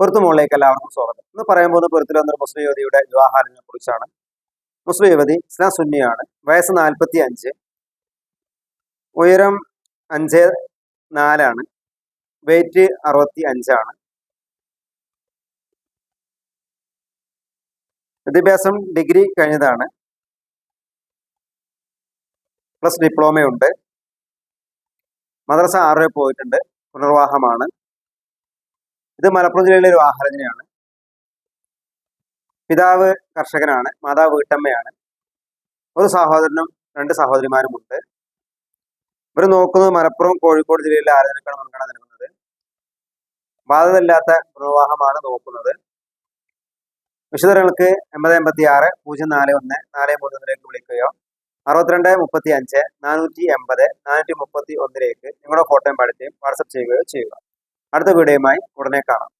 പൊരുത്തു മുകളിലേക്ക് എല്ലാവർക്കും സ്വാഗതം. ഇന്ന് പറയാൻ പോകുന്ന പൊരുത്തിൽ വന്നൊരു മുസ്ലിം യുവതിയുടെ വിവാഹാലിനെ കുറിച്ചാണ്. മുസ്ലിം യുവതി ഇസ്ലാം സുന്നിയാണ്. വയസ്സ് നാൽപ്പത്തി അഞ്ച് ഉയരം അഞ്ച് നാലാണ്. വെയിറ്റ് അറുപത്തി അഞ്ചാണ് വിദ്യാഭ്യാസം ഡിഗ്രി കഴിഞ്ഞതാണ്. പ്ലസ് ഡിപ്ലോമയുണ്ട്. മദ്രസ ആറ് പോയിട്ടുണ്ട്. പുനർവാഹമാണ് ഇത് മലപ്പുറം ജില്ലയിലെ ഒരു ആഹാരജനയാണ് പിതാവ് കർഷകനാണ് മാതാവ് വീട്ടമ്മയാണ്. ഒരു സഹോദരനും രണ്ട് സഹോദരിമാരുമുണ്ട്. ഇവർ നോക്കുന്നത് മലപ്പുറം കോഴിക്കോട് ജില്ലയിലെ ആരാധനക്കാണ് മുൻഗണന നൽകുന്നത് ബാധിതല്ലാത്ത പുനർവാഹമാണ് നോക്കുന്നത്. വിശദങ്ങൾക്ക് എൺപത് എൺപത്തി ആറ് പൂജ്യം നാല് ഒന്ന് നാല് മൂന്ന് ഒന്നിലേക്ക് വിളിക്കുകയോ അറുപത്തിരണ്ട് മുപ്പത്തി അഞ്ച് നാനൂറ്റി എൺപത് നാനൂറ്റി മുപ്പത്തി ഒന്നിലേക്ക് നിങ്ങളുടെ ഫോട്ടോയും പഠിക്കുകയും വാട്സപ്പ് ചെയ്യുകയോ ചെയ്യുക. അടുത്ത വീഡിയോയുമായി ഉടനെ കാണാം.